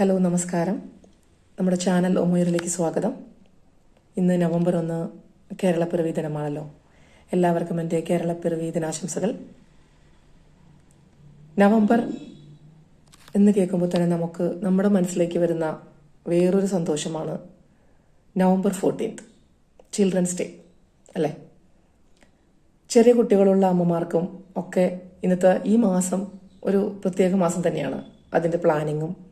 Hello നമസ്കാരം. നമ്മുടെ channel ഒമുയറിലേക്ക് സ്വാഗതം. ഇന്ന് നവംബർ ഒന്ന് കേരളപ്പിറവി ദിനമാണല്ലോ. എല്ലാവർക്കും എന്റെ കേരളപ്പിറവി ദിനാശംസകൾ. നവംബർ എന്ന് കേൾക്കുമ്പോൾ തന്നെ നമുക്ക് നമ്മുടെ മനസ്സിലേക്ക് വരുന്ന വേറൊരു സന്തോഷമാണ് നവംബർ ഫോർട്ടീൻത്ത് ചിൽഡ്രൻസ് ഡേ അല്ലേ? ചെറിയ കുട്ടികളുള്ള അമ്മമാർക്കും ഒക്കെ ഇന്നത്തെ ഈ മാസം ഒരു പ്രത്യേക മാസം തന്നെയാണ്. അതിന്റെ പ്ലാനിങ്ങും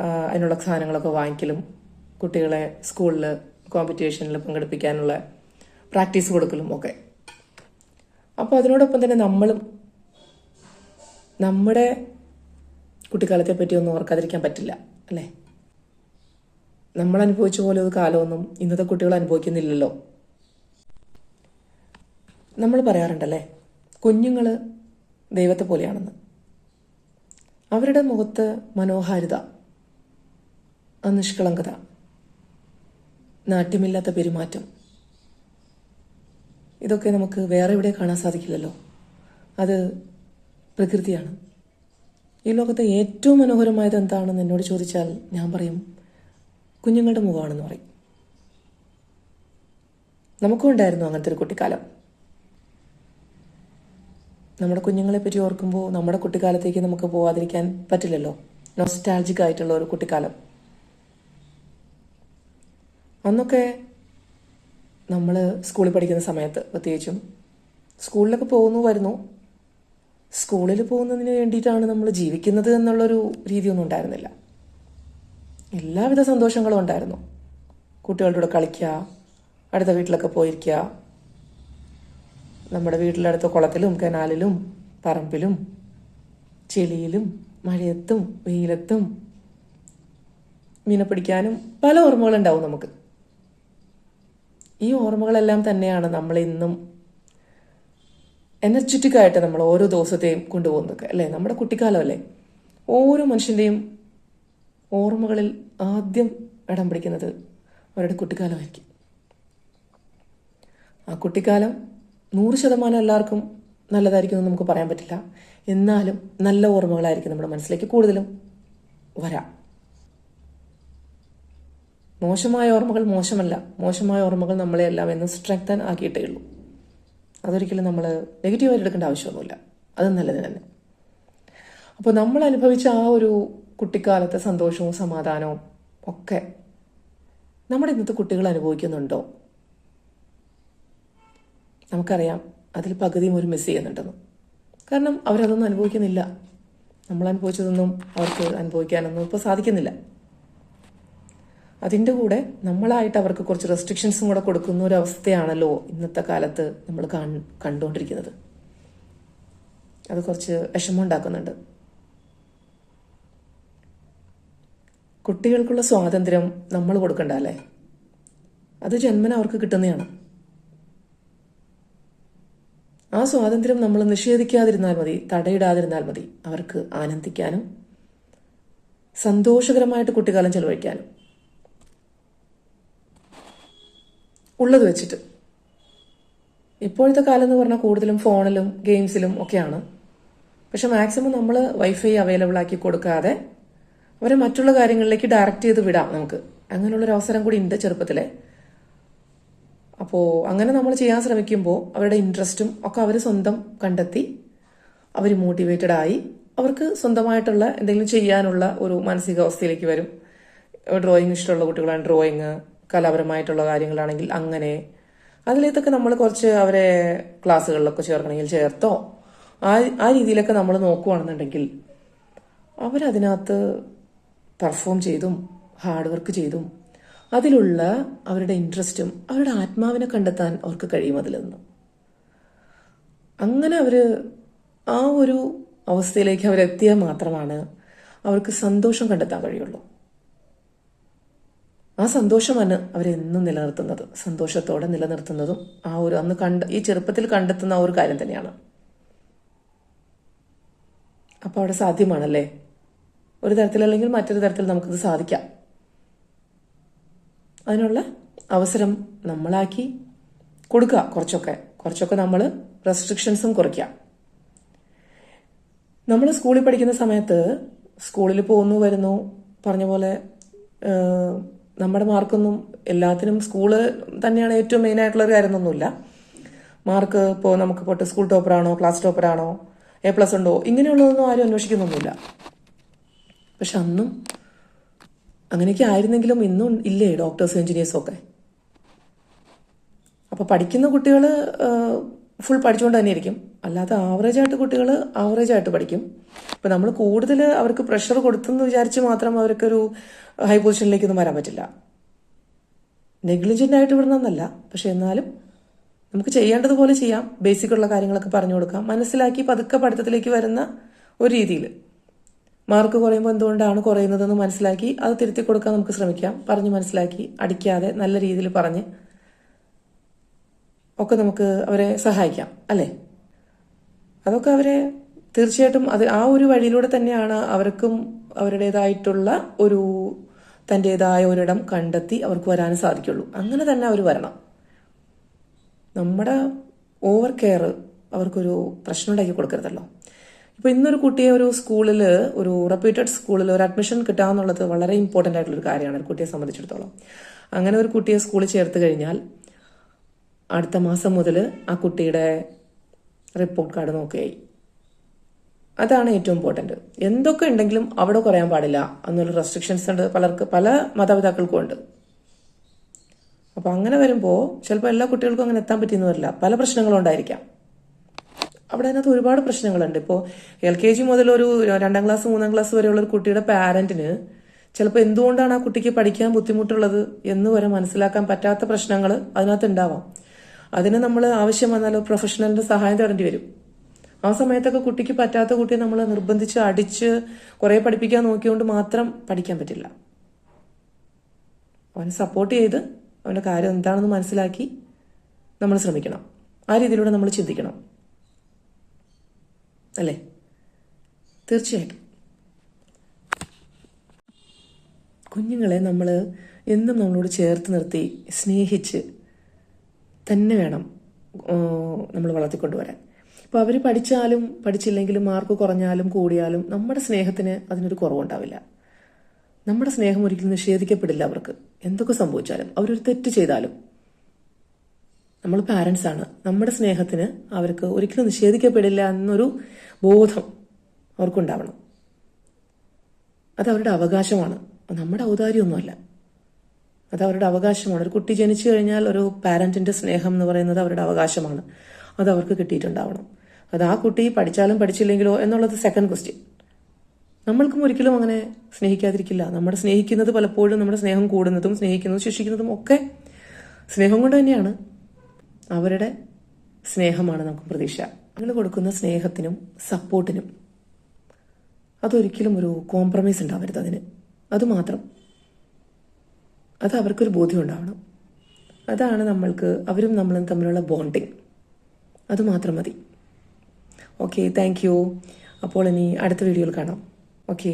അതിനുള്ള സാധനങ്ങളൊക്കെ വാങ്ങിക്കലും കുട്ടികളെ സ്കൂളിൽ കോമ്പറ്റീഷനിൽ പങ്കെടുപ്പിക്കാനുള്ള പ്രാക്ടീസ് കൊടുക്കലും ഒക്കെ. അപ്പോൾ അതിനോടൊപ്പം തന്നെ നമ്മളും നമ്മുടെ കുട്ടിക്കാലത്തെ പറ്റി ഒന്നും ഓർക്കാതിരിക്കാൻ പറ്റില്ല അല്ലേ? നമ്മൾ അനുഭവിച്ച പോലെ ഒരു കാലമൊന്നും ഇന്നത്തെ കുട്ടികൾ അനുഭവിക്കുന്നില്ലല്ലോ. നമ്മൾ പറയാറുണ്ടല്ലേ കുഞ്ഞുങ്ങൾ ദൈവത്തെ പോലെയാണെന്ന്. അവരുടെ മുഖത്ത് മനോഹാരിത നിഷ്കളങ്കത നാട്യമില്ലാത്ത പെരുമാറ്റം. ഇതൊക്കെ നമുക്ക് വേറെ എവിടെ കാണാൻ സാധിക്കില്ലല്ലോ. അത് പ്രകൃതിയാണ്. ഈ ലോകത്തെ ഏറ്റവും മനോഹരമായത് എന്താണെന്ന് എന്നോട് ചോദിച്ചാൽ ഞാൻ പറയും കുഞ്ഞുങ്ങളുടെ മുഖമാണെന്ന് പറയും. നമുക്കും ഉണ്ടായിരുന്നു അങ്ങനത്തെ ഒരു കുട്ടിക്കാലം. നമ്മുടെ കുഞ്ഞുങ്ങളെ പറ്റി ഓർക്കുമ്പോൾ നമ്മുടെ കുട്ടിക്കാലത്തേക്ക് നമുക്ക് പോവാതിരിക്കാൻ പറ്റില്ലല്ലോ. നോസ്റ്റാൾജിക് ആയിട്ടുള്ള ഒരു കുട്ടിക്കാലം. അന്നൊക്കെ നമ്മൾ സ്കൂളിൽ പഠിക്കുന്ന സമയത്ത് പ്രത്യേകിച്ചും സ്കൂളിലൊക്കെ പോകുന്നു വരുന്നു. സ്കൂളിൽ പോകുന്നതിന് വേണ്ടിയിട്ടാണ് നമ്മൾ ജീവിക്കുന്നത് എന്നുള്ളൊരു രീതിയൊന്നും ഉണ്ടായിരുന്നില്ല. എല്ലാവിധ സന്തോഷങ്ങളും ഉണ്ടായിരുന്നു. കുട്ടികളുടെ കൂടെ കളിക്കുക അടുത്ത വീട്ടിലൊക്കെ പോയിരിക്കുക നമ്മുടെ വീട്ടിലടുത്ത കുളത്തിലും കനാലിലും പറമ്പിലും ചെളിയിലും മഴയത്തും വെയിലത്തും മീനെ പിടിക്കാനും പല ഓർമ്മകളുണ്ടാവും നമുക്ക്. ഈ ഓർമ്മകളെല്ലാം തന്നെയാണ് നമ്മൾ ഇന്നും എനർജറ്റിക് ആയിട്ട് നമ്മൾ ഓരോ ദിവസത്തെയും കൊണ്ടുപോകുന്നത് അല്ലേ? നമ്മുടെ കുട്ടിക്കാലം അല്ലേ? ഓരോ മനുഷ്യന്റെയും ഓർമ്മകളിൽ ആദ്യം ഇടം പിടിക്കുന്നത് അവരുടെ കുട്ടിക്കാലമായിരിക്കും. ആ കുട്ടിക്കാലം നൂറ് ശതമാനം എല്ലാവർക്കും നല്ലതായിരിക്കും എന്ന് നമുക്ക് പറയാൻ പറ്റില്ല. എന്നാലും നല്ല ഓർമ്മകളായിരിക്കും നമ്മുടെ മനസ്സിലേക്ക് കൂടുതലും വരാം. മോശമായ ഓർമ്മകൾ മോശമല്ല. മോശമായ ഓർമ്മകൾ നമ്മളെ എല്ലാം എന്ന് സ്ട്രെങ്തൻ ആക്കിയിട്ടേ ഉള്ളൂ. അതൊരിക്കലും നമ്മൾ നെഗറ്റീവായിട്ട് എടുക്കേണ്ട ആവശ്യമൊന്നുമില്ല. അത് നല്ലത് തന്നെ. അപ്പോൾ നമ്മൾ അനുഭവിച്ച ആ ഒരു കുട്ടിക്കാലത്തെ സന്തോഷവും സമാധാനവും ഒക്കെ നമ്മുടെ ഇന്നത്തെ കുട്ടികൾ അനുഭവിക്കുന്നുണ്ടോ? നമുക്കറിയാം അതിൽ പകുതിയും ഒരു മിസ് ചെയ്യുന്നുണ്ടെന്ന്. കാരണം അവരതൊന്നും അനുഭവിക്കുന്നില്ല. നമ്മൾ അനുഭവിച്ചതൊന്നും അവർക്ക് അനുഭവിക്കാനൊന്നും ഇപ്പോൾ സാധിക്കുന്നില്ല. അതിന്റെ കൂടെ നമ്മളായിട്ട് അവർക്ക് കുറച്ച് റെസ്ട്രിക്ഷൻസും കൂടെ കൊടുക്കുന്ന ഒരു അവസ്ഥയാണല്ലോ ഇന്നത്തെ കാലത്ത് നമ്മൾ കാണ് കണ്ടുകൊണ്ടിരിക്കുന്നത്. അത് കുറച്ച് വിഷമം ഉണ്ടാക്കുന്നുണ്ട്. കുട്ടികൾക്കുള്ള സ്വാതന്ത്ര്യം നമ്മൾ കൊടുക്കണ്ട അല്ലേ? അത് ജന്മന അവർക്ക് കിട്ടുന്നതാണ്. ആ സ്വാതന്ത്ര്യം നമ്മൾ നിഷേധിക്കാതിരുന്നാൽ മതി തടയിടാതിരുന്നാൽ മതി. അവർക്ക് ആനന്ദിക്കാനും സന്തോഷകരമായിട്ട് കുട്ടിക്കാലം ചെലവഴിക്കാനും. ഉള്ളത് വെച്ചിട്ട്. ഇപ്പോഴത്തെ കാലം എന്ന് പറഞ്ഞാൽ കൂടുതലും ഫോണിലും ഗെയിംസിലും ഒക്കെയാണ്. പക്ഷെ മാക്സിമം നമ്മൾ വൈഫൈ അവൈലബിൾ ആക്കി കൊടുക്കാതെ അവരെ മറ്റുള്ള കാര്യങ്ങളിലേക്ക് ഡയറക്റ്റ് ചെയ്ത് വിടാം നമുക്ക്. അങ്ങനെയുള്ളൊരു അവസരം കൂടി ഉണ്ട് ചെറുപ്പത്തിലെ. അപ്പോൾ അങ്ങനെ നമ്മൾ ചെയ്യാൻ ശ്രമിക്കുമ്പോൾ അവരുടെ ഇൻട്രസ്റ്റും ഒക്കെ അവർ സ്വന്തം കണ്ടെത്തി അവർ മോട്ടിവേറ്റഡ് ആയി അവർക്ക് സ്വന്തമായിട്ടുള്ള എന്തെങ്കിലും ചെയ്യാനുള്ള ഒരു മാനസികാവസ്ഥയിലേക്ക് വരും. ഡ്രോയിങ് ഇഷ്ടമുള്ള കുട്ടികളാണ് ഡ്രോയിങ് കലാപരമായിട്ടുള്ള കാര്യങ്ങളാണെങ്കിൽ അങ്ങനെ. അതിലേക്കൊക്കെ നമ്മൾ കുറച്ച് അവരെ ക്ലാസ്സുകളിലൊക്കെ ചേർക്കണമെങ്കിൽ ചേർത്തോ. ആ ആ രീതിയിലൊക്കെ നമ്മൾ നോക്കുവാണെന്നുണ്ടെങ്കിൽ അവരതിനകത്ത് പെർഫോം ചെയ്തും ഹാർഡ് വർക്ക് ചെയ്തും അതിലുള്ള അവരുടെ ഇൻട്രസ്റ്റും അവരുടെ ആത്മാവിനെ കണ്ടെത്താൻ അവർക്ക് കഴിയും അതിൽ നിന്ന്. അങ്ങനെ അവർ ആ ഒരു അവസ്ഥയിലേക്ക് അവരെത്തിയാൽ മാത്രമാണ് അവർക്ക് സന്തോഷം കണ്ടെത്താൻ കഴിയുള്ളൂ. ആ സന്തോഷമാണ് അവരെന്നും നിലനിർത്തുന്നത്. സന്തോഷത്തോടെ നിലനിർത്തുന്നതും ആ ഒരു അന്ന് കണ്ട ഈ ചെറുപ്പത്തിൽ കണ്ടെത്തുന്ന ആ ഒരു കാര്യം തന്നെയാണ്. അപ്പോൾ അവിടെ സാധ്യമാണല്ലേ? ഒരു തരത്തിലല്ലെങ്കിൽ മറ്റൊരു തരത്തിൽ നമുക്കത് സാധിക്കാം. അതിനുള്ള അവസരം നമ്മളാക്കി കൊടുക്കുക കുറച്ചൊക്കെ. കുറച്ചൊക്കെ നമ്മൾ റെസ്ട്രിക്ഷൻസും കുറയ്ക്കാം നമ്മൾ സ്കൂളിൽ പഠിക്കുന്ന സമയത്ത് സ്കൂളിൽ പോകുന്നു വരുന്നു പറഞ്ഞ പോലെ നമ്മുടെ മാർക്കൊന്നും എല്ലാത്തിനും സ്കൂൾ തന്നെയാണ് ഏറ്റവും മെയിൻ ആയിട്ടുള്ള ഒരു കാര്യമൊന്നുമില്ല മാർക്ക് ഇപ്പോൾ നമുക്ക് പോട്ട് സ്കൂൾ ടോപ്പറാണോ ക്ലാസ് ടോപ്പറാണോ എ പ്ലസ് ഉണ്ടോ ഇങ്ങനെയുള്ളതൊന്നും ആരും അന്വേഷിക്കുന്നൊന്നുമില്ല. പക്ഷെ അന്നും അങ്ങനെയൊക്കെ ആയിരുന്നെങ്കിലും ഇന്നും ഇല്ലേ ഡോക്ടേഴ്സ് എഞ്ചിനീയേഴ്സും ഒക്കെ? അപ്പോൾ പഠിക്കുന്ന കുട്ടികൾ ഫുൾ പഠിച്ചുകൊണ്ട് തന്നെ ഇരിക്കും അല്ലാതെ ആവറേജ് ആയിട്ട് കുട്ടികൾ ആവറേജ് ആയിട്ട് പഠിക്കും. ഇപ്പം നമ്മൾ കൂടുതൽ അവർക്ക് പ്രഷർ കൊടുത്തെന്ന് വിചാരിച്ച് മാത്രം അവർക്കൊരു ഹൈ പൊസിഷനിലേക്കൊന്നും വരാൻ പറ്റില്ല. നെഗ്ലിജന്റ് ആയിട്ട് വിടണമെന്നല്ല പക്ഷെ എന്നാലും നമുക്ക് ചെയ്യേണ്ടതുപോലെ ചെയ്യാം. ബേസിക് ഉള്ള കാര്യങ്ങളൊക്കെ പറഞ്ഞു കൊടുക്കാം. മനസ്സിലാക്കി പതുക്കെ പഠിത്തത്തിലേക്ക് വരുന്ന ഒരു രീതിയിൽ മാർക്ക് കുറയുമ്പോൾ എന്തുകൊണ്ടാണ് കുറയുന്നതെന്ന് മനസ്സിലാക്കി അത് തിരുത്തി കൊടുക്കാൻ നമുക്ക് ശ്രമിക്കാം. പറഞ്ഞ് മനസ്സിലാക്കി അടിക്കാതെ നല്ല രീതിയിൽ പറഞ്ഞ് ഒക്കെ നമുക്ക് അവരെ സഹായിക്കാം. അല്ലേ? അതൊക്കെ അവരെ തീർച്ചയായിട്ടും അത് ആ ഒരു വഴിയിലൂടെ തന്നെയാണ് അവർക്കും അവരുടേതായിട്ടുള്ള ഒരു തന്റെതായ ഒരിടം കണ്ടെത്തി അവർക്ക് വരാൻ സാധിക്കുള്ളൂ. അങ്ങനെ തന്നെ അവർ വരണം. നമ്മുടെ ഓവർ കെയർ അവർക്കൊരു പ്രശ്നം ഉണ്ടാക്കി കൊടുക്കരുതല്ലോ. ഇപ്പോൾ ഇന്നൊരു കുട്ടിയെ ഒരു സ്കൂളിൽ ഒരു റെപ്യൂട്ടഡ് സ്കൂളിൽ ഒരു അഡ്മിഷൻ കിട്ടുക എന്നുള്ളത് വളരെ ഇമ്പോർട്ടന്റ് ആയിട്ടുള്ള ഒരു കാര്യമാണ് ഒരു കുട്ടിയെ സംബന്ധിച്ചിടത്തോളം. അങ്ങനെ ഒരു കുട്ടിയെ സ്കൂളിൽ ചേർത്ത് കഴിഞ്ഞാൽ അടുത്ത മാസം മുതൽ ആ കുട്ടിയുടെ റിപ്പോർട്ട് കാർഡ് നോക്കുകയായി. അതാണ് ഏറ്റവും ഇമ്പോർട്ടന്റ് എന്തൊക്കെ ഉണ്ടെങ്കിലും അവിടെ കുറയാൻ പാടില്ല എന്നുള്ള റെസ്ട്രിക്ഷൻസ് ഉണ്ട് പലർക്ക് പല മാതാപിതാക്കൾക്കും ഉണ്ട്. അപ്പോൾ അങ്ങനെ വരുമ്പോൾ ചിലപ്പോൾ എല്ലാ കുട്ടികൾക്കും അങ്ങനെ എത്താൻ പറ്റിയെന്ന് വരില്ല. പല പ്രശ്നങ്ങളും ഉണ്ടായിരിക്കാം. അവിടെ അതിനകത്ത് ഒരുപാട് പ്രശ്നങ്ങളുണ്ട്. ഇപ്പോൾ എൽ കെ ജി മുതൽ ഒരു രണ്ടാം ക്ലാസ് മൂന്നാം ക്ലാസ് വരെയുള്ള ഒരു കുട്ടിയുടെ പാരന്റിന് ചിലപ്പോൾ എന്തുകൊണ്ടാണ് ആ കുട്ടിക്ക് പഠിക്കാൻ ബുദ്ധിമുട്ടുള്ളത് എന്ന് വരെ മനസ്സിലാക്കാൻ പറ്റാത്ത പ്രശ്നങ്ങൾ അതിനകത്ത് ഉണ്ടാവാം. അതിന് നമ്മൾ ആവശ്യം വന്നാൽ പ്രൊഫഷണലിന്റെ സഹായം തേടേണ്ടി വരും. ആ സമയത്തൊക്കെ കുട്ടിക്ക് പറ്റാത്ത കുട്ടിയെ നമ്മൾ നിർബന്ധിച്ച് അടിച്ച് കുറെ പഠിപ്പിക്കാൻ നോക്കിയോണ്ട് മാത്രം പഠിക്കാൻ പറ്റില്ല. അവനെ സപ്പോർട്ട് ചെയ്ത് അവന്റെ കാര്യം എന്താണെന്ന് മനസ്സിലാക്കി നമ്മൾ ശ്രമിക്കണം. ആ രീതിയിലൂടെ നമ്മൾ ചിന്തിക്കണം. അല്ലേ? തീർച്ചയായിട്ടും. കുഞ്ഞുങ്ങളെ നമ്മൾ എന്നും നമ്മളോട് ചേർത്ത് നിർത്തി സ്നേഹിച്ച് തന്നെ വേണം നമ്മൾ വളർത്തിക്കൊണ്ടുവരാൻ. അപ്പോൾ അവർ പഠിച്ചാലും പഠിച്ചില്ലെങ്കിലും മാർക്ക് കുറഞ്ഞാലും കൂടിയാലും നമ്മുടെ സ്നേഹത്തിന് അതിനൊരു കുറവുണ്ടാവില്ല. നമ്മുടെ സ്നേഹം ഒരിക്കലും നിഷേധിക്കപ്പെടില്ല അവർക്ക്. എന്തൊക്കെ സംഭവിച്ചാലും അവരൊരു തെറ്റ് ചെയ്താലും. നമ്മൾ പാരൻസ് ആണ്. നമ്മുടെ സ്നേഹത്തിന് അവർക്ക് ഒരിക്കലും നിഷേധിക്കപ്പെടില്ല എന്നൊരു ബോധം അവർക്കുണ്ടാവണം. അത് അവരുടെ അവകാശമാണ്. നമ്മുടെ ഔദാര്യമൊന്നുമല്ല. അത് അവരുടെ അവകാശമാണ്. ഒരു കുട്ടി ജനിച്ചു കഴിഞ്ഞാൽ ഒരു പാരന്റിന്റെ സ്നേഹം എന്ന് പറയുന്നത് അവരുടെ അവകാശമാണ്. അത് അവർക്ക് കിട്ടിയിട്ടുണ്ടാവണം. അത് ആ കുട്ടി പഠിച്ചാലും പഠിച്ചില്ലെങ്കിലോ എന്നുള്ളത് സെക്കൻഡ് ക്വസ്റ്റ്യൻ നമ്മൾക്കും ഒരിക്കലും അങ്ങനെ സ്നേഹിക്കാതിരിക്കില്ല. നമ്മുടെ സ്നേഹിക്കുന്നത് പലപ്പോഴും നമ്മുടെ സ്നേഹം കൂടുന്നതും സ്നേഹിക്കുന്നതും ശിക്ഷിക്കുന്നതും ഒക്കെ സ്നേഹം കൊണ്ട് തന്നെയാണ്. അവരുടെ സ്നേഹമാണ് നമുക്ക് പ്രതീക്ഷ. നിങ്ങൾ കൊടുക്കുന്ന സ്നേഹത്തിനും സപ്പോർട്ടിനും അതൊരിക്കലും ഒരു കോംപ്രമൈസ് ഉണ്ടാവരുത് അതിന്. അതുമാത്രം അത് അവർക്കൊരു ബോധ്യം ഉണ്ടാവണം അതാണ് നമ്മൾക്ക് അവരും നമ്മളും തമ്മിലുള്ള ബോണ്ടിങ് അത് മാത്രം മതി. ഓക്കെ താങ്ക് യു അപ്പോൾ ഇനി അടുത്ത വീഡിയോയിൽ കാണാം. ഓക്കെ